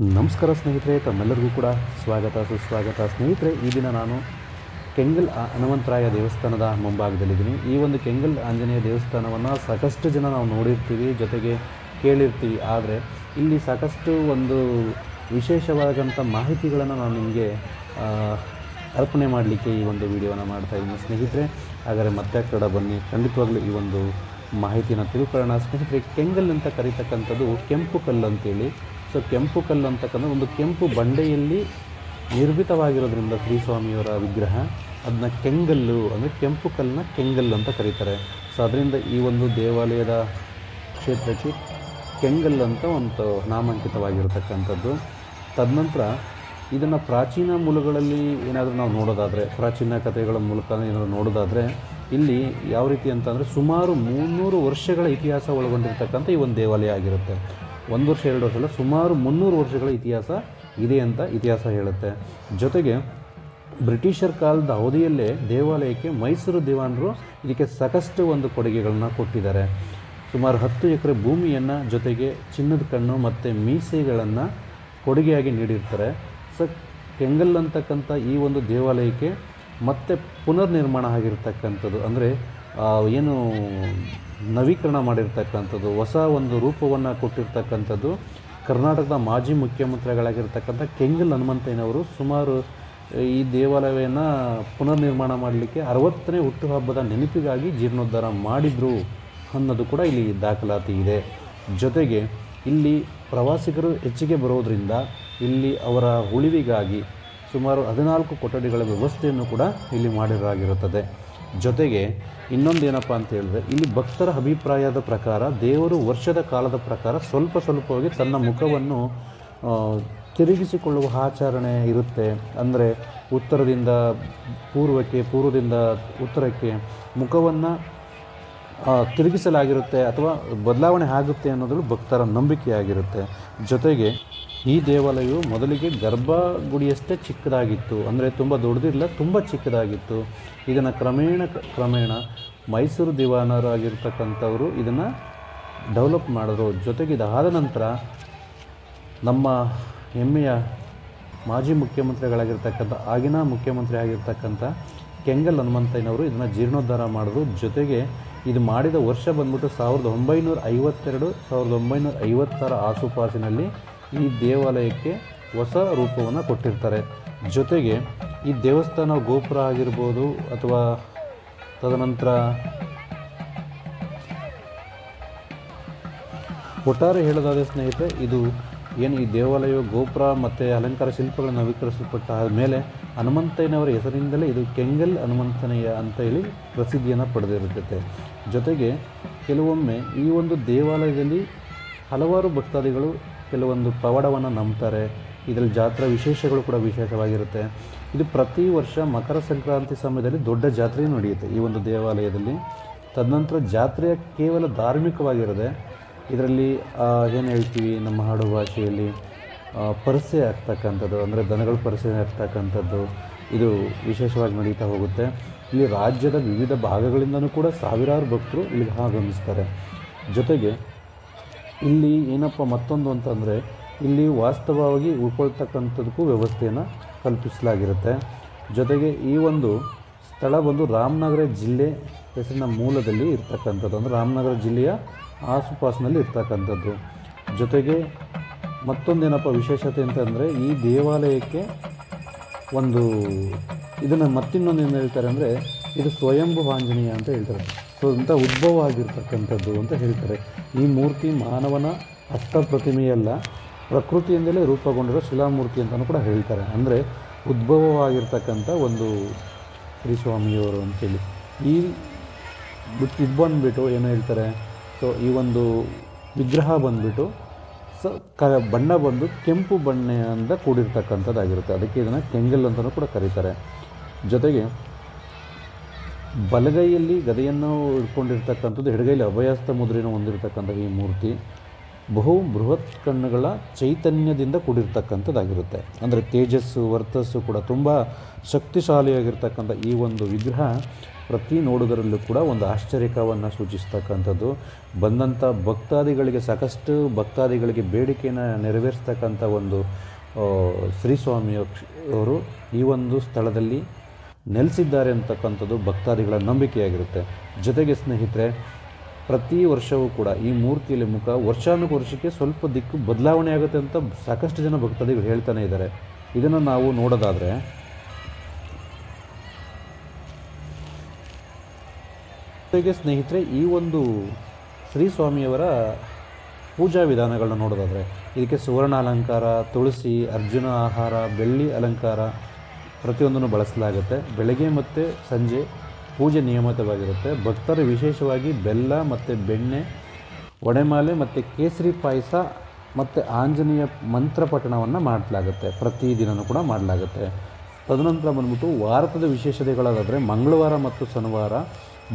ನಮಸ್ಕಾರ ಸ್ನೇಹಿತರೆ, ತಮ್ಮೆಲ್ಲರಿಗೂ ಕೂಡ ಸ್ವಾಗತ, ಸುಸ್ವಾಗತ. ಸ್ನೇಹಿತರೆ, ಈ ದಿನ ನಾನು ಕೆಂಗಲ್ ಹನುಮಂತರಾಯ ದೇವಸ್ಥಾನದ ಮುಂಭಾಗದಲ್ಲಿದ್ದೀನಿ. ಈ ಒಂದು ಕೆಂಗಲ್ ಆಂಜನೇಯ ದೇವಸ್ಥಾನವನ್ನು ಸಾಕಷ್ಟು ಜನ ನಾವು ನೋಡಿರ್ತೀವಿ, ಜೊತೆಗೆ ಕೇಳಿರ್ತೀವಿ. ಆದರೆ, ಇಲ್ಲಿ ಸಾಕಷ್ಟು ಒಂದು ವಿಶೇಷವಾದಂಥ ಮಾಹಿತಿಗಳನ್ನು ನಾನು ನಿಮಗೆ ಅರ್ಪಣೆ ಮಾಡಲಿಕ್ಕೆ ಈ ಒಂದು ವಿಡಿಯೋನ ಮಾಡ್ತಾ ಇದ್ದೀನಿ. ಸ್ನೇಹಿತರೆ, ಹಾಗಾದರೆ ಮತ್ತೆ ಕಡ ಬನ್ನಿ. ಖಂಡಿತವಾಗ್ಲೂ ಈ ಒಂದು ಮಾಹಿತಿನ ತಿಳ್ಕೊಳ್ಳೋಣ. ಸ್ನೇಹಿತರೆ, ಕೆಂಗಲ್ ಅಂತ ಕರೀತಕ್ಕಂಥದ್ದು ಕೆಂಪು ಕಲ್ಲು ಅಂತೇಳಿ. ಸೊ ಕೆಂಪು ಕಲ್ಲು ಅಂತಕ್ಕಂಥ ಒಂದು ಕೆಂಪು ಬಂಡೆಯಲ್ಲಿ ನಿರ್ಮಿತವಾಗಿರೋದ್ರಿಂದ ಶ್ರೀಸ್ವಾಮಿಯವರ ವಿಗ್ರಹ ಅದನ್ನ ಕೆಂಗಲ್ಲು, ಅಂದರೆ ಕೆಂಪು ಕಲ್ಲನ್ನ ಕೆಂಗಲ್ಲು ಅಂತ ಕರೀತಾರೆ. ಸೊ ಅದರಿಂದ ಈ ಒಂದು ದೇವಾಲಯದ ಕ್ಷೇತ್ರಕ್ಕೆ ಕೆಂಗಲ್ ಅಂತ ಒಂದು ನಾಮಾಂಕಿತವಾಗಿರತಕ್ಕಂಥದ್ದು. ತದನಂತರ ಇದನ್ನು ಪ್ರಾಚೀನ ಮೂಲಗಳಲ್ಲಿ ಏನಾದರೂ ನಾವು ನೋಡೋದಾದರೆ, ಪ್ರಾಚೀನ ಕಥೆಗಳ ಮೂಲಕ ಏನಾದರೂ ನೋಡೋದಾದರೆ, ಇಲ್ಲಿ ಯಾವ ರೀತಿ ಅಂತಂದರೆ ಸುಮಾರು ಮುನ್ನೂರು ವರ್ಷಗಳ ಇತಿಹಾಸ ಒಳಗೊಂಡಿರ್ತಕ್ಕಂಥ ಈ ಒಂದು ದೇವಾಲಯ ಆಗಿರುತ್ತೆ. ಒಂದು ವರ್ಷ, ಎರಡು ವರ್ಷ ಅಲ್ಲ, ಸುಮಾರು ಮುನ್ನೂರು ವರ್ಷಗಳ ಇತಿಹಾಸ ಇದೆ ಅಂತ ಇತಿಹಾಸ ಹೇಳುತ್ತೆ. ಜೊತೆಗೆ ಬ್ರಿಟಿಷರ್ ಕಾಲದ ಅವಧಿಯಲ್ಲೇ ದೇವಾಲಯಕ್ಕೆ ಮೈಸೂರು ದಿವಾನರು ಇದಕ್ಕೆ ಸಾಕಷ್ಟು ಒಂದು ಕೊಡುಗೆಗಳನ್ನು ಕೊಟ್ಟಿದ್ದಾರೆ. ಸುಮಾರು ಹತ್ತು ಎಕರೆ ಭೂಮಿಯನ್ನು ಜೊತೆಗೆ ಚಿನ್ನದ ಕಣ್ಣು ಮತ್ತು ಮೀಸೆಗಳನ್ನು ಕೊಡುಗೆಯಾಗಿ ನೀಡಿರ್ತಾರೆ. ಸ, ಕೆಂಗಲ್ ಅಂತಕ್ಕಂಥ ಈ ಒಂದು ದೇವಾಲಯಕ್ಕೆ ಮತ್ತೆ ಪುನರ್ ನಿರ್ಮಾಣ ಆಗಿರ್ತಕ್ಕಂಥದ್ದು. ಅಂದರೆ ಏನು ನವೀಕರಣ ಮಾಡಿರ್ತಕ್ಕಂಥದ್ದು, ಹೊಸ ಒಂದು ರೂಪವನ್ನು ಕೊಟ್ಟಿರ್ತಕ್ಕಂಥದ್ದು, ಕರ್ನಾಟಕದ ಮಾಜಿ ಮುಖ್ಯಮಂತ್ರಿಗಳಾಗಿರ್ತಕ್ಕಂಥ ಕೆಂಗಲ್ ಹನುಮಂತಯ್ಯನವರು ಸುಮಾರು ಈ ದೇವಾಲಯವನ್ನು ಪುನರ್ ನಿರ್ಮಾಣ ಮಾಡಲಿಕ್ಕೆ ಅರವತ್ತನೇ ಹುಟ್ಟುಹಬ್ಬದ ನೆನಪಿಗಾಗಿ ಜೀರ್ಣೋದ್ಧಾರ ಮಾಡಿದರು ಅನ್ನೋದು ಕೂಡ ಇಲ್ಲಿ ದಾಖಲಾತಿ ಇದೆ. ಜೊತೆಗೆ ಇಲ್ಲಿ ಪ್ರವಾಸಿಗರು ಹೆಚ್ಚಿಗೆ ಬರೋದರಿಂದ ಇಲ್ಲಿ ಅವರ ಉಳಿವಿಗಾಗಿ ಸುಮಾರು ಹದಿನಾಲ್ಕು ಕೊಠಡಿಗಳ ವ್ಯವಸ್ಥೆಯನ್ನು ಕೂಡ ಇಲ್ಲಿ ಮಾಡಿರಾಗಿರುತ್ತದೆ ಜೊತೆಗೆ ಇನ್ನೊಂದು ಏನಪ್ಪ ಅಂತ ಹೇಳಿದ್ರೆ, ಇಲ್ಲಿ ಭಕ್ತರ ಅಭಿಪ್ರಾಯದ ಪ್ರಕಾರ, ದೇವರು ವರ್ಷದ ಕಾಲದ ಪ್ರಕಾರ ಸ್ವಲ್ಪ ಸ್ವಲ್ಪವಾಗಿ ತನ್ನ ಮುಖವನ್ನು ತಿರುಗಿಸಿಕೊಳ್ಳುವ ಆಚರಣೆ ಇರುತ್ತೆ. ಅಂದರೆ ಉತ್ತರದಿಂದ ಪೂರ್ವಕ್ಕೆ, ಪೂರ್ವದಿಂದ ಉತ್ತರಕ್ಕೆ ಮುಖವನ್ನು ತಿರುಗಿಸಲಾಗಿರುತ್ತೆ ಅಥವಾ ಬದಲಾವಣೆ ಆಗುತ್ತೆ ಅನ್ನೋದು ಭಕ್ತರ ನಂಬಿಕೆಯಾಗಿರುತ್ತೆ. ಜೊತೆಗೆ ಈ ದೇವಾಲಯವು ಮೊದಲಿಗೆ ಗರ್ಭಗುಡಿಯಷ್ಟೇ ಚಿಕ್ಕದಾಗಿತ್ತು. ಅಂದರೆ ತುಂಬ ದೊಡ್ಡದಿಲ್ಲ, ತುಂಬ ಚಿಕ್ಕದಾಗಿತ್ತು. ಇದನ್ನು ಕ್ರಮೇಣ ಕ್ರಮೇಣ ಮೈಸೂರು ದಿವಾನರಾಗಿರ್ತಕ್ಕಂಥವರು ಇದನ್ನು ಡೆವಲಪ್ ಮಾಡಿದ್ರು. ಜೊತೆಗೆ ಇದಾದ ನಂತರ ನಮ್ಮ ಹೆಮ್ಮೆಯ ಮಾಜಿ ಮುಖ್ಯಮಂತ್ರಿಗಳಾಗಿರ್ತಕ್ಕಂಥ, ಆಗಿನ ಮುಖ್ಯಮಂತ್ರಿ ಆಗಿರ್ತಕ್ಕಂಥ ಕೆಂಗಲ್ ಹನುಮಂತಯ್ಯನವರು ಇದನ್ನು ಜೀರ್ಣೋದ್ಧಾರ ಮಾಡಿದ್ರು. ಜೊತೆಗೆ ಇದು ಮಾಡಿದ ವರ್ಷ ಬಂದ್ಬಿಟ್ಟು ಸಾವಿರದ ಒಂಬೈನೂರ ಐವತ್ತೆರಡು, ಸಾವಿರದ ಒಂಬೈನೂರ ಐವತ್ತರ ಆಸುಪಾಸಿನಲ್ಲಿ ಈ ದೇವಾಲಯಕ್ಕೆ ಹೊಸ ರೂಪವನ್ನು ಕೊಟ್ಟಿರ್ತಾರೆ. ಜೊತೆಗೆ ಈ ದೇವಸ್ಥಾನ ಗೋಪುರ ಆಗಿರ್ಬೋದು ಅಥವಾ ತದನಂತರ ಒಟ್ಟಾರೆ ಹೇಳೋದಾದ ಸ್ನೇಹಿತರೆ, ಇದು ಏನು ಈ ದೇವಾಲಯ ಗೋಪುರ ಮತ್ತು ಅಲಂಕಾರ ಶಿಲ್ಪಗಳನ್ನು ನವೀಕರಿಸಲ್ಪಟ್ಟ ಮೇಲೆ ಹನುಮಂತಯ್ಯನವರ ಹೆಸರಿಂದಲೇ ಇದು ಕೆಂಗಲ್ ಹನುಮಂತನಯ್ಯ ಅಂತ ಹೇಳಿ ಪ್ರಸಿದ್ಧಿಯನ್ನು ಪಡೆದಿರುತ್ತೆ. ಜೊತೆಗೆ ಕೆಲವೊಮ್ಮೆ ಈ ಒಂದು ದೇವಾಲಯದಲ್ಲಿ ಹಲವಾರು ಭಕ್ತಾದಿಗಳು ಕೆಲವೊಂದು ಪವಾಡವನ್ನು ನಂಬ್ತಾರೆ. ಇದರಲ್ಲಿ ಜಾತ್ರಾ ವಿಶೇಷಗಳು ಕೂಡ ವಿಶೇಷವಾಗಿರುತ್ತೆ. ಇದು ಪ್ರತಿ ವರ್ಷ ಮಕರ ಸಂಕ್ರಾಂತಿ ಸಮಯದಲ್ಲಿ ದೊಡ್ಡ ಜಾತ್ರೆ ನಡೆಯುತ್ತೆ ಈ ಒಂದು ದೇವಾಲಯದಲ್ಲಿ. ತದನಂತರ ಜಾತ್ರೆಯ ಕೇವಲ ಧಾರ್ಮಿಕವಾಗಿರದೆ ಇದರಲ್ಲಿ ಏನು ಹೇಳ್ತೀವಿ, ನಮ್ಮ ಹಾಡು ಭಾಷೆಯಲ್ಲಿ ಪರಿಸೆ ಆಗ್ತಕ್ಕಂಥದ್ದು, ಅಂದರೆ ದನಗಳು ಪರಿಸೆ ಆಗ್ತಕ್ಕಂಥದ್ದು, ಇದು ವಿಶೇಷವಾಗಿ ನಡೀತಾ ಹೋಗುತ್ತೆ. ಇಲ್ಲಿ ರಾಜ್ಯದ ವಿವಿಧ ಭಾಗಗಳಿಂದಲೂ ಕೂಡ ಸಾವಿರಾರು ಭಕ್ತರು ಇಲ್ಲಿಗೆ ಆಗಮಿಸ್ತಾರೆ. ಜೊತೆಗೆ ಇಲ್ಲಿ ಏನಪ್ಪ ಮತ್ತೊಂದು ಅಂತಂದರೆ, ಇಲ್ಲಿ ವಾಸ್ತವವಾಗಿ ಉಳ್ಕೊಳ್ತಕ್ಕಂಥದ್ದಕ್ಕೂ ವ್ಯವಸ್ಥೆಯನ್ನು ಕಲ್ಪಿಸಲಾಗಿರುತ್ತೆ. ಜೊತೆಗೆ ಈ ಒಂದು ಸ್ಥಳ ಬಂದು ರಾಮನಗರ ಜಿಲ್ಲೆ ಹೆಸರಿನ ಮೂಲದಲ್ಲಿ ಇರ್ತಕ್ಕಂಥದ್ದು. ಅಂದರೆ ರಾಮನಗರ ಜಿಲ್ಲೆಯ ಆಸುಪಾಸಿನಲ್ಲಿ ಇರ್ತಕ್ಕಂಥದ್ದು. ಜೊತೆಗೆ ಮತ್ತೊಂದೇನಪ್ಪ ವಿಶೇಷತೆ ಅಂತಂದರೆ, ಈ ದೇವಾಲಯಕ್ಕೆ ಒಂದು ಇದನ್ನು ಮತ್ತಿನ್ನೊಂದು ಏನು ಹೇಳ್ತಾರೆ ಅಂದರೆ, ಇದು ಸ್ವಯಂಭು ಆಂಜನೇಯ ಅಂತ ಹೇಳ್ತಾರೆ. ಇಂಥ ಉದ್ಭವ ಆಗಿರ್ತಕ್ಕಂಥದ್ದು ಅಂತ ಹೇಳ್ತಾರೆ. ಈ ಮೂರ್ತಿ ಮಾನವನ ಅಷ್ಟಪ್ರತಿಮೆಯಲ್ಲ, ಪ್ರಕೃತಿಯಿಂದಲೇ ರೂಪುಗೊಂಡಿರೋ ಶಿಲಾಮೂರ್ತಿ ಅಂತಲೂ ಕೂಡ ಹೇಳ್ತಾರೆ. ಅಂದರೆ ಉದ್ಭವವಾಗಿರ್ತಕ್ಕಂಥ ಒಂದು ಶ್ರೀ ಸ್ವಾಮಿಯವರು ಅಂತೇಳಿ. ಈ ಇದು ಬಂದುಬಿಟ್ಟು ಏನು ಹೇಳ್ತಾರೆ? ಸೊ, ಈ ಒಂದು ವಿಗ್ರಹ ಬಂದುಬಿಟ್ಟು ಸ, ಕ, ಬಣ್ಣ ಬಂದು ಕೆಂಪು ಬಣ್ಣದಿಂದ ಕೂಡಿರ್ತಕ್ಕಂಥದ್ದಾಗಿರುತ್ತೆ. ಅದಕ್ಕೆ ಇದನ್ನು ಕೆಂಗಲ್ ಅಂತಲೂ ಕೂಡ ಕರೀತಾರೆ. ಜೊತೆಗೆ ಬಲಗೈಯಲ್ಲಿ ಗದೆಯನ್ನು ಇಟ್ಕೊಂಡಿರ್ತಕ್ಕಂಥದ್ದು ಎಡಗೈಯಲ್ಲಿ ಅಭಯಸ್ಥ ಮುದ್ರೆಯನ್ನು ಹೊಂದಿರತಕ್ಕಂಥ ಈ ಮೂರ್ತಿ, ಬಹು ಬೃಹತ್ ಕಣ್ಣುಗಳ ಚೈತನ್ಯದಿಂದ ಕೂಡಿರ್ತಕ್ಕಂಥದ್ದಾಗಿರುತ್ತೆ. ಅಂದರೆ ತೇಜಸ್ಸು ವರ್ತಸ್ಸು ಕೂಡ ತುಂಬ ಶಕ್ತಿಶಾಲಿಯಾಗಿರ್ತಕ್ಕಂಥ ಈ ಒಂದು ವಿಗ್ರಹ ಪ್ರತಿ ನೋಡುಗರಲ್ಲೂ ಕೂಡ ಒಂದು ಆಶ್ಚರ್ಯಕವನ್ನು ಸೂಚಿಸ್ತಕ್ಕಂಥದ್ದು. ಬಂದಂಥ ಭಕ್ತಾದಿಗಳಿಗೆ, ಸಾಕಷ್ಟು ಭಕ್ತಾದಿಗಳಿಗೆ ಬೇಡಿಕೆಯನ್ನು ನೆರವೇರಿಸ್ತಕ್ಕಂಥ ಒಂದು ಶ್ರೀಸ್ವಾಮಿಯವರು ಈ ಒಂದು ಸ್ಥಳದಲ್ಲಿ ನೆಲೆಸಿದ್ದಾರೆ ಅಂತಕ್ಕಂಥದ್ದು ಭಕ್ತಾದಿಗಳ ನಂಬಿಕೆಯಾಗಿರುತ್ತೆ. ಜೊತೆಗೆ ಸ್ನೇಹಿತರೆ, ಪ್ರತಿ ವರ್ಷವೂ ಕೂಡ ಈ ಮೂರ್ತಿಯಲ್ಲಿ ಮುಖ ವರ್ಷಾನುವರ್ಷಕ್ಕೆ ಸ್ವಲ್ಪ ದಿಕ್ಕು ಬದಲಾವಣೆ ಆಗುತ್ತೆ ಅಂತ ಸಾಕಷ್ಟು ಜನ ಭಕ್ತಾದಿಗಳು ಹೇಳ್ತಾನೆ ಇದ್ದಾರೆ. ಇದನ್ನು ನಾವು ನೋಡೋದಾದರೆ, ಜೊತೆಗೆ ಸ್ನೇಹಿತರೆ, ಈ ಒಂದು ಶ್ರೀ ಸ್ವಾಮಿಯವರ ಪೂಜಾ ವಿಧಾನಗಳನ್ನ ನೋಡೋದಾದರೆ, ಇದಕ್ಕೆ ಸುವರ್ಣ ಅಲಂಕಾರ ತುಳಸಿ, ಅರ್ಜುನ ಆಹಾರ, ಬೆಳ್ಳಿ ಅಲಂಕಾರ ಪ್ರತಿಯೊಂದನ್ನು ಬಳಸಲಾಗುತ್ತೆ. ಬೆಳಗ್ಗೆ ಮತ್ತು ಸಂಜೆ ಪೂಜೆ ನಿಯಮಿತವಾಗಿರುತ್ತೆ. ಭಕ್ತರು ವಿಶೇಷವಾಗಿ ಬೆಲ್ಲ ಮತ್ತು ಬೆಣ್ಣೆ ಒಡೆಮಾಲೆ ಮತ್ತು ಕೇಸರಿ ಪಾಯಸ ಮತ್ತು ಆಂಜನೇಯ ಮಂತ್ರ ಪಠಣವನ್ನು ಮಾಡಲಾಗುತ್ತೆ. ಪ್ರತಿದಿನವೂ ಕೂಡ ಮಾಡಲಾಗುತ್ತೆ. ತದನಂತರ ಬಂದ್ಬಿಟ್ಟು ವಾರದ ವಿಶೇಷತೆಗಳಾದರೆ ಮಂಗಳವಾರ ಮತ್ತು ಶನಿವಾರ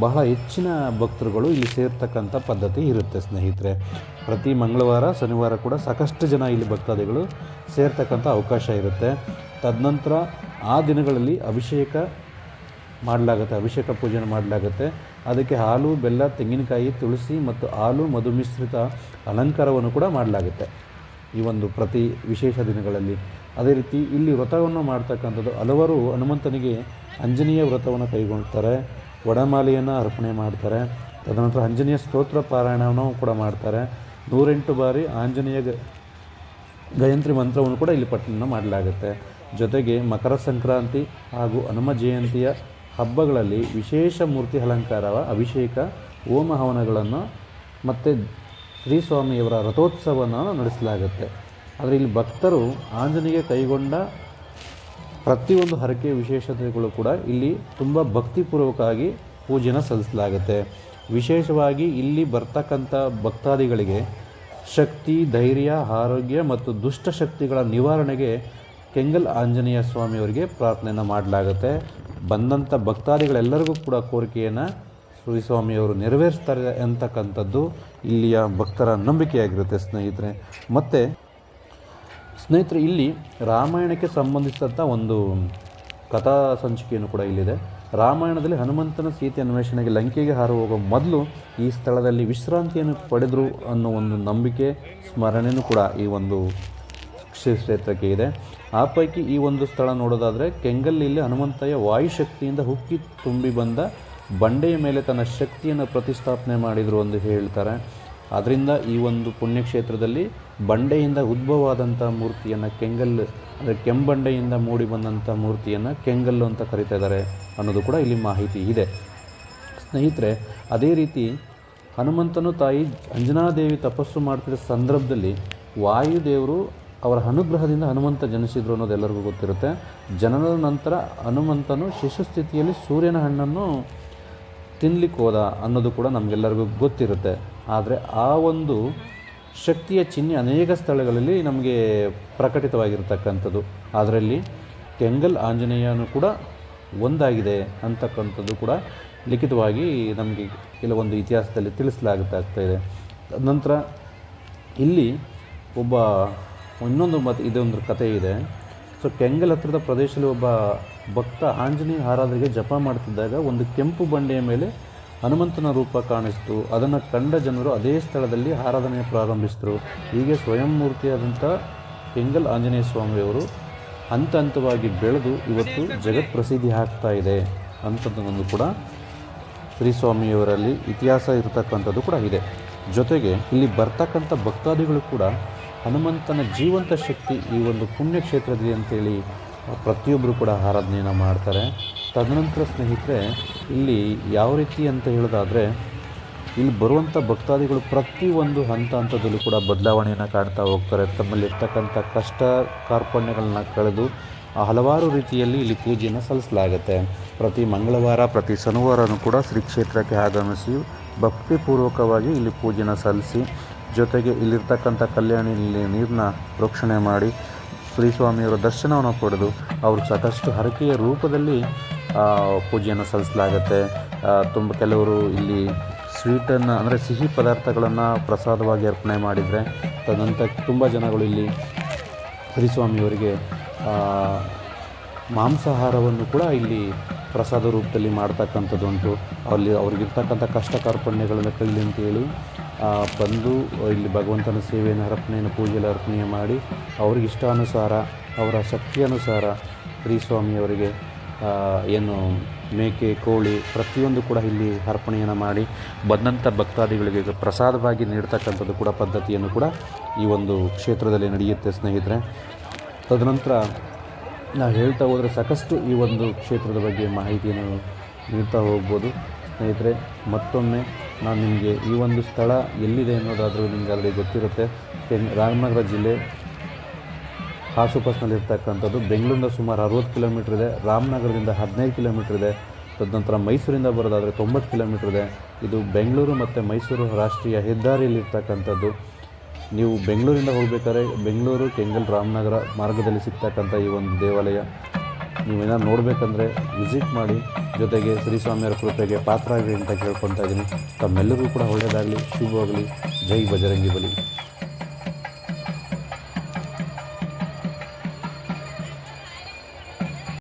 ಬಹಳ ಹೆಚ್ಚಿನ ಭಕ್ತರುಗಳು ಇಲ್ಲಿ ಸೇರ್ತಕ್ಕಂಥ ಪದ್ಧತಿ ಇರುತ್ತೆ ಸ್ನೇಹಿತರೆ. ಪ್ರತಿ ಮಂಗಳವಾರ, ಶನಿವಾರ ಕೂಡ ಸಾಕಷ್ಟು ಜನ ಇಲ್ಲಿ ಭಕ್ತಾದಿಗಳು ಸೇರ್ತಕ್ಕಂಥ ಅವಕಾಶ ಇರುತ್ತೆ. ತದನಂತರ ಆ ದಿನಗಳಲ್ಲಿ ಅಭಿಷೇಕ ಮಾಡಲಾಗುತ್ತೆ, ಅಭಿಷೇಕ ಪೂಜೆಯನ್ನು ಮಾಡಲಾಗುತ್ತೆ. ಅದಕ್ಕೆ ಹಾಲು, ಬೆಲ್ಲ, ತೆಂಗಿನಕಾಯಿ, ತುಳಸಿ ಮತ್ತು ಹಾಲು ಮಧು ಮಿಶ್ರಿತ ಅಲಂಕಾರವನ್ನು ಕೂಡ ಮಾಡಲಾಗುತ್ತೆ ಈ ಒಂದು ಪ್ರತಿ ವಿಶೇಷ ದಿನಗಳಲ್ಲಿ. ಅದೇ ರೀತಿ ಇಲ್ಲಿ ವ್ರತವನ್ನು ಮಾಡ್ತಕ್ಕಂಥದ್ದು ಹಲವರು ಹನುಮಂತನಿಗೆ ಆಂಜನೇಯ ವ್ರತವನ್ನು ಕೈಗೊಳ್ತಾರೆ ಒಡಮಾಲೆಯನ್ನು ಅರ್ಪಣೆ ಮಾಡ್ತಾರೆ, ತದನಂತರ ಆಂಜನೇಯ ಸ್ತೋತ್ರ ಪಾರಾಯಣವನ್ನು ಕೂಡ ಮಾಡ್ತಾರೆ. ನೂರೆಂಟು ಬಾರಿ ಆಂಜನೇಯ ಗಯಂತ್ರಿ ಮಂತ್ರವನ್ನು ಕೂಡ ಇಲ್ಲಿ ಪಠಣ ಮಾಡಲಾಗುತ್ತೆ. ಜೊತೆಗೆ ಮಕರ ಸಂಕ್ರಾಂತಿ ಹಾಗೂ ಹನುಮ ಜಯಂತಿಯ ಹಬ್ಬಗಳಲ್ಲಿ ವಿಶೇಷ ಮೂರ್ತಿ ಅಲಂಕಾರ, ಅಭಿಷೇಕ, ಹೋಮ ಹವನಗಳನ್ನು ಮತ್ತು ಶ್ರೀಸ್ವಾಮಿಯವರ ರಥೋತ್ಸವವನ್ನು ನಡೆಸಲಾಗುತ್ತೆ. ಆದರೆ ಇಲ್ಲಿ ಭಕ್ತರು ಆಂಜನೇಯ ಕೈಗೊಂಡ ಪ್ರತಿಯೊಂದು ಹರಕೆಯ ವಿಶೇಷತೆಗಳು ಕೂಡ ಇಲ್ಲಿ ತುಂಬ ಭಕ್ತಿಪೂರ್ವಕವಾಗಿ ಪೂಜೆನ ಸಲ್ಲಿಸಲಾಗುತ್ತೆ. ವಿಶೇಷವಾಗಿ ಇಲ್ಲಿ ಬರ್ತಕ್ಕಂಥ ಭಕ್ತಾದಿಗಳಿಗೆ ಶಕ್ತಿ, ಧೈರ್ಯ, ಆರೋಗ್ಯ ಮತ್ತು ದುಷ್ಟಶಕ್ತಿಗಳ ನಿವಾರಣೆಗೆ ಕೆಂಗಲ್ ಆಂಜನೇಯ ಸ್ವಾಮಿಯವರಿಗೆ ಪ್ರಾರ್ಥನೆಯನ್ನು ಮಾಡಲಾಗುತ್ತೆ. ಬಂದಂಥ ಭಕ್ತಾದಿಗಳೆಲ್ಲರಿಗೂ ಕೂಡ ಕೋರಿಕೆಯನ್ನು ಶ್ರೀಸ್ವಾಮಿಯವರು ನೆರವೇರಿಸ್ತಾರೆ ಅಂತಕ್ಕಂಥದ್ದು ಇಲ್ಲಿಯ ಭಕ್ತರ ನಂಬಿಕೆಯಾಗಿರುತ್ತೆ ಸ್ನೇಹಿತರೆ. ಮತ್ತು ಸ್ನೇಹಿತರೆ, ಇಲ್ಲಿ ರಾಮಾಯಣಕ್ಕೆ ಸಂಬಂಧಿಸಿದಂಥ ಒಂದು ಕಥಾ ಸಂಚಿಕೆಯನ್ನು ಕೂಡ ಇಲ್ಲಿದೆ. ರಾಮಾಯಣದಲ್ಲಿ ಹನುಮಂತನ ಸೀತೆ ಅನ್ವೇಷಣೆಗೆ ಲಂಕೆಗೆ ಹಾರು ಹೋಗೋ ಮೊದಲು ಈ ಸ್ಥಳದಲ್ಲಿ ವಿಶ್ರಾಂತಿಯನ್ನು ಪಡೆದರು ಅನ್ನೋ ಒಂದು ನಂಬಿಕೆ ಸ್ಮರಣೆಯೂ ಕೂಡ ಈ ಒಂದು ಶ್ರೀ ಕ್ಷೇತ್ರಕ್ಕೆ ಇದೆ. ಆ ಪೈಕಿ ಈ ಒಂದು ಸ್ಥಳ ನೋಡೋದಾದರೆ ಕೆಂಗಲ್ಲಿಯಲ್ಲಿ ಹನುಮಂತಯ್ಯ ವಾಯುಶಕ್ತಿಯಿಂದ ಹುಕ್ಕಿ ತುಂಬಿ ಬಂದ ಬಂಡೆಯ ಮೇಲೆ ತನ್ನ ಶಕ್ತಿಯನ್ನು ಪ್ರತಿಷ್ಠಾಪನೆ ಮಾಡಿದರು ಎಂದು ಹೇಳ್ತಾರೆ. ಅದರಿಂದ ಈ ಒಂದು ಪುಣ್ಯಕ್ಷೇತ್ರದಲ್ಲಿ ಬಂಡೆಯಿಂದ ಉದ್ಭವವಾದಂಥ ಮೂರ್ತಿಯನ್ನು ಕೆಂಗಲ್, ಅಂದರೆ ಕೆಂಬಂಡೆಯಿಂದ ಮೂಡಿ ಬಂದಂಥ ಮೂರ್ತಿಯನ್ನು ಕೆಂಗಲ್ಲು ಅಂತ ಕರಿತಾ ಇದ್ದಾರೆ ಅನ್ನೋದು ಕೂಡ ಇಲ್ಲಿ ಮಾಹಿತಿ ಇದೆ. ಸ್ನೇಹಿತರೆ, ಅದೇ ರೀತಿ ಹನುಮಂತನು ತಾಯಿ ಅಂಜನಾದೇವಿ ತಪಸ್ಸು ಮಾಡ್ತಿರೋ ಸಂದರ್ಭದಲ್ಲಿ ವಾಯುದೇವರು ಅವರ ಅನುಗ್ರಹದಿಂದ ಹನುಮಂತ ಜನಿಸಿದ್ರು ಅನ್ನೋದು ಎಲ್ಲರಿಗೂ ಗೊತ್ತಿರುತ್ತೆ. ಜನನದ ನಂತರ ಹನುಮಂತನು ಶಿಶು ಸ್ಥಿತಿಯಲ್ಲಿ ಸೂರ್ಯನ ಹಣ್ಣನ್ನು ತಿನ್ಲಿಕ್ಕೆ ಹೋದ ಅನ್ನೋದು ಕೂಡ ನಮಗೆಲ್ಲರಿಗೂ ಗೊತ್ತಿರುತ್ತೆ. ಆದರೆ ಆ ಒಂದು ಶಕ್ತಿಯ ಚಿಹ್ನೆ ಅನೇಕ ಸ್ಥಳಗಳಲ್ಲಿ ನಮಗೆ ಪ್ರಕಟಿತವಾಗಿರ್ತಕ್ಕಂಥದ್ದು. ಅದರಲ್ಲಿ ಕೆಂಗಲ್ ಆಂಜನೇಯನು ಕೂಡ ಒಂದಾಗಿದೆ ಅಂತಕ್ಕಂಥದ್ದು ಕೂಡ ಲಿಖಿತವಾಗಿ ನಮಗೆ ಕೆಲವೊಂದು ಇತಿಹಾಸದಲ್ಲಿ ತಿಳಿಸಲಾಗುತ್ತಾ ಇದೆ. ನಂತರ ಇಲ್ಲಿ ಒಬ್ಬ ಇನ್ನೊಂದು ಮತ್ತು ಇದೊಂದು ಕಥೆ ಇದೆ. ಸೊ ಕೆಂಗಲ್ ಹತ್ತಿರದ ಪ್ರದೇಶದಲ್ಲಿ ಒಬ್ಬ ಭಕ್ತ ಆಂಜನೇಯ ಆರಾಧನೆಗೆ ಜಪ ಮಾಡ್ತಿದ್ದಾಗ ಒಂದು ಕೆಂಪು ಬಂಡೆಯ ಮೇಲೆ ಹನುಮಂತನ ರೂಪ ಕಾಣಿಸ್ತು. ಅದನ್ನು ಕಂಡ ಜನರು ಅದೇ ಸ್ಥಳದಲ್ಲಿ ಆರಾಧನೆ ಪ್ರಾರಂಭಿಸಿದರು. ಹೀಗೆ ಸ್ವಯಂ ಮೂರ್ತಿಯಾದಂಥ ಕೆಂಗಲ್ ಆಂಜನೇಯ ಸ್ವಾಮಿಯವರು ಹಂತ ಹಂತವಾಗಿ ಬೆಳೆದು ಇವತ್ತು ಜಗತ್ ಪ್ರಸಿದ್ಧಿ ಆಗ್ತಾ ಇದೆ ಅಂಥದ್ದೊಂದು ಕೂಡ ಶ್ರೀಸ್ವಾಮಿಯವರಲ್ಲಿ ಇತಿಹಾಸ ಇರತಕ್ಕಂಥದ್ದು ಕೂಡ ಇದೆ. ಜೊತೆಗೆ ಇಲ್ಲಿ ಬರ್ತಕ್ಕಂಥ ಭಕ್ತಾದಿಗಳು ಕೂಡ ಹನುಮಂತನ ಜೀವಂತ ಶಕ್ತಿ ಈ ಒಂದು ಪುಣ್ಯಕ್ಷೇತ್ರದಲ್ಲಿ ಅಂತೇಳಿ ಪ್ರತಿಯೊಬ್ಬರು ಕೂಡ ಆರಾಧನೆಯನ್ನು ಮಾಡ್ತಾರೆ. ತದನಂತರ ಸ್ನೇಹಿತರೆ, ಇಲ್ಲಿ ಯಾವ ರೀತಿ ಅಂತ ಹೇಳೋದಾದರೆ, ಇಲ್ಲಿ ಬರುವಂಥ ಭಕ್ತಾದಿಗಳು ಪ್ರತಿಯೊಂದು ಹಂತ ಹಂತದಲ್ಲೂ ಕೂಡ ಬದಲಾವಣೆಯನ್ನು ಕಾಣ್ತಾ ಹೋಗ್ತಾರೆ. ತಮ್ಮಲ್ಲಿರ್ತಕ್ಕಂಥ ಕಷ್ಟ ಕಾರ್ಪಣ್ಯಗಳನ್ನ ಕಳೆದು ಹಲವಾರು ರೀತಿಯಲ್ಲಿ ಇಲ್ಲಿ ಪೂಜೆಯನ್ನು ಸಲ್ಲಿಸಲಾಗುತ್ತೆ. ಪ್ರತಿ ಮಂಗಳವಾರ, ಪ್ರತಿ ಶನಿವಾರನೂ ಕೂಡ ಶ್ರೀ ಕ್ಷೇತ್ರಕ್ಕೆ ಆಗಮಿಸಿ ಭಕ್ತಿಪೂರ್ವಕವಾಗಿ ಇಲ್ಲಿ ಪೂಜೆನ ಸಲ್ಲಿಸಿ ಜೊತೆಗೆ ಇಲ್ಲಿರ್ತಕ್ಕಂಥ ಕಲ್ಯಾಣಿಯಲ್ಲಿ ನೀರನ್ನ ಪ್ರೋಕ್ಷಣೆ ಮಾಡಿ ಶ್ರೀ ಸ್ವಾಮಿಯವರ ದರ್ಶನವನ್ನು ಪಡೆದು ಅವರು ಸಾಕಷ್ಟು ಹರಕೆಯ ರೂಪದಲ್ಲಿ ಪೂಜೆಯನ್ನು ಸಲ್ಲಿಸಲಾಗುತ್ತೆ. ತುಂಬ ಕೆಲವರು ಇಲ್ಲಿ ಸ್ವೀಟನ್ನು ಅಂದರೆ ಸಿಹಿ ಪದಾರ್ಥಗಳನ್ನು ಪ್ರಸಾದವಾಗಿ ಅರ್ಪಣೆ ಮಾಡಿದರೆ ತದನಂತರ ತುಂಬ ಜನಗಳು ಇಲ್ಲಿ ಶ್ರೀ ಆ, ಮಾಂಸಾಹಾರವನ್ನು ಕೂಡ ಇಲ್ಲಿ ಪ್ರಸಾದ ರೂಪದಲ್ಲಿ ಮಾಡ್ತಕ್ಕಂಥದ್ದುಂಟು ಅಲ್ಲಿ ಅವ್ರಿಗಿರ್ತಕ್ಕಂಥ ಕಷ್ಟ ಕಾರ್ಪಣ್ಯಗಳನ್ನು ಕೈಲಿ ಅಂತೇಳಿ ಬಂದು ಇಲ್ಲಿ ಭಗವಂತನ ಸೇವೆಯನ್ನು, ಅರ್ಪಣೆಯನ್ನು, ಪೂಜೆಯಲ್ಲಿ ಅರ್ಪಣೆ ಮಾಡಿ ಅವ್ರಿಗೆ ಇಷ್ಟಾನುಸಾರ ಅವರ ಶಕ್ತಿಯನುಸಾರ ಸ್ವಾಮಿಯವರಿಗೆ ಏನು ಮೇಕೆ, ಕೋಳಿ ಪ್ರತಿಯೊಂದು ಕೂಡ ಇಲ್ಲಿ ಅರ್ಪಣೆಯನ್ನು ಮಾಡಿ ಬಂದಂಥ ಭಕ್ತಾದಿಗಳಿಗೆ ಪ್ರಸಾದವಾಗಿ ನೀಡ್ತಕ್ಕಂಥದ್ದು ಕೂಡ ಪದ್ಧತಿಯನ್ನು ಕೂಡ ಈ ಒಂದು ಕ್ಷೇತ್ರದಲ್ಲಿ ನಡೆಯುತ್ತೆ ಸ್ನೇಹಿತರೆ. ತದನಂತರ ನಾವು ಹೇಳ್ತಾ ಹೋದರೆ ಸಾಕಷ್ಟು ಈ ಒಂದು ಕ್ಷೇತ್ರದ ಬಗ್ಗೆ ಮಾಹಿತಿಯನ್ನು ನೀಡ್ತಾ ಹೋಗ್ಬೋದು. ಸ್ನೇಹಿತರೆ, ಮತ್ತೊಮ್ಮೆ ನಾನು ನಿಮಗೆ ಈ ಒಂದು ಸ್ಥಳ ಎಲ್ಲಿದೆ ಅನ್ನೋದಾದರೂ ನಿಮ್ಗೆ ಆಲ್ರೆಡಿ ಗೊತ್ತಿರುತ್ತೆ. ರಾಮನಗರ ಜಿಲ್ಲೆ ಆಸುಪಾಸ್ನಲ್ಲಿರ್ತಕ್ಕಂಥದ್ದು ಬೆಂಗಳೂರಿಂದ ಸುಮಾರು ಅರುವತ್ತು ಕಿಲೋಮೀಟ್ರ್ ಇದೆ. ರಾಮನಗರದಿಂದ ಹದಿನೈದು ಕಿಲೋಮೀಟ್ರ್ ಇದೆ. ತದನಂತರ ಮೈಸೂರಿಂದ ಬರೋದಾದರೆ ತೊಂಬತ್ತು ಕಿಲೋಮೀಟ್ರ್ ಇದೆ. ಇದು ಬೆಂಗಳೂರು ಮತ್ತು ಮೈಸೂರು ರಾಷ್ಟ್ರೀಯ ಹೆದ್ದಾರಿಯಲ್ಲಿರ್ತಕ್ಕಂಥದ್ದು ನೀವು ಬೆಂಗಳೂರಿಂದ ಹೋಗಬೇಕಾದ್ರೆ ಬೆಂಗಳೂರು, ಕೆಂಗಲ್, ರಾಮನಗರ ಮಾರ್ಗದಲ್ಲಿ ಸಿಗ್ತಕ್ಕಂಥ ಈ ಒಂದು ದೇವಾಲಯ. ನೀವೇನಾದ್ರು ನೋಡಬೇಕಂದ್ರೆ ವಿಸಿಟ್ ಮಾಡಿ, ಜೊತೆಗೆ ಶ್ರೀಸ್ವಾಮಿಯವರ ಕೃಪೆಗೆ ಪಾತ್ರ ಆಗಲಿ ಅಂತ ಕೇಳ್ಕೊತಾ ಇದ್ದೀನಿ. ತಮ್ಮೆಲ್ಲರಿಗೂ ಕೂಡ ಒಳ್ಳೆಯದಾಗಲಿ ಶುಭವಾಗಲಿ. ಜೈ ಬಜರಂಗಿ ಬಲಿ.